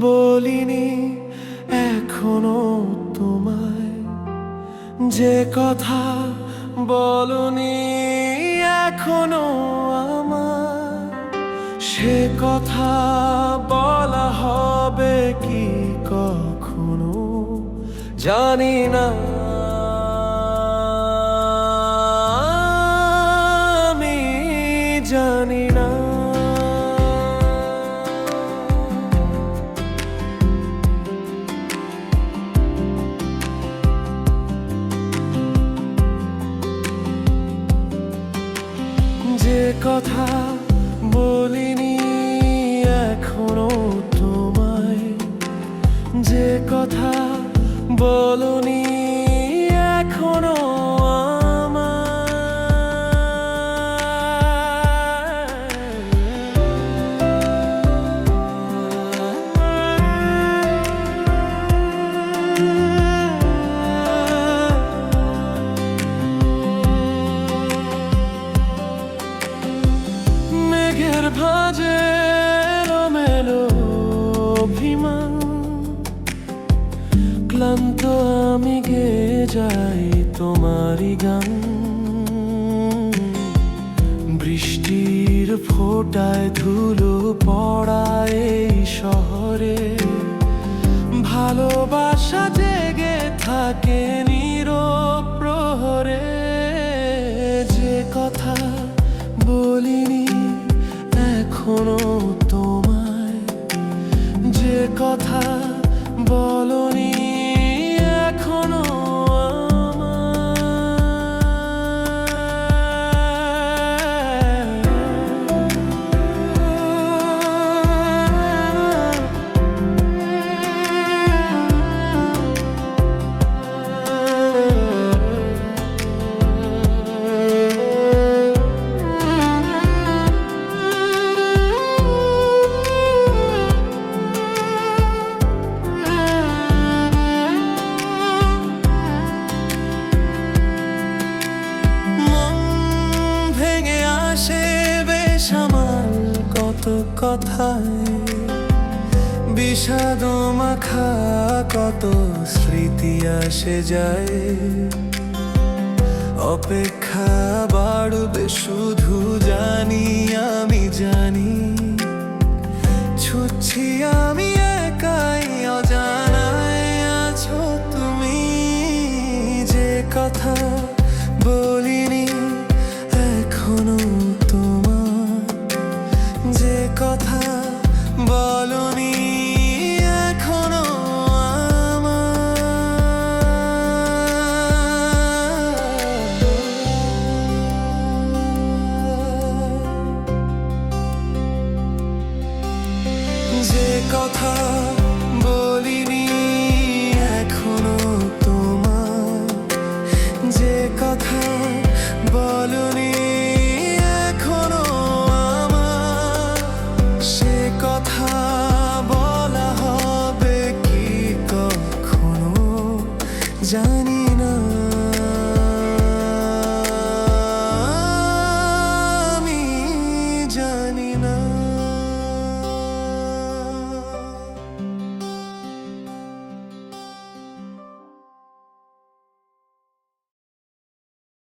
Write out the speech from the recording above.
বলিনি, এখনও তোমায়। যে কথা বলনি, এখনও আমার সে কথা বলা হবে কি কখনো? জানি না। কথা বলিনি। মেঘের ভাজে মেলো অভিমান। ক্লান্ত আমি গে যাই তোমারই গান। বৃষ্টির ফোটায় ধুলো পড়ায় শহরে। ভালোবাসা এখনও তোমায় যে কথা বলনি কথায় বিষাদ মাখা কত স্মৃতি আসে যায়। অপেক্ষা বাড়বে শুধু যে কথা বলিনি এখনও তোমার যে কথা বলনি এখনও আমার সে কথা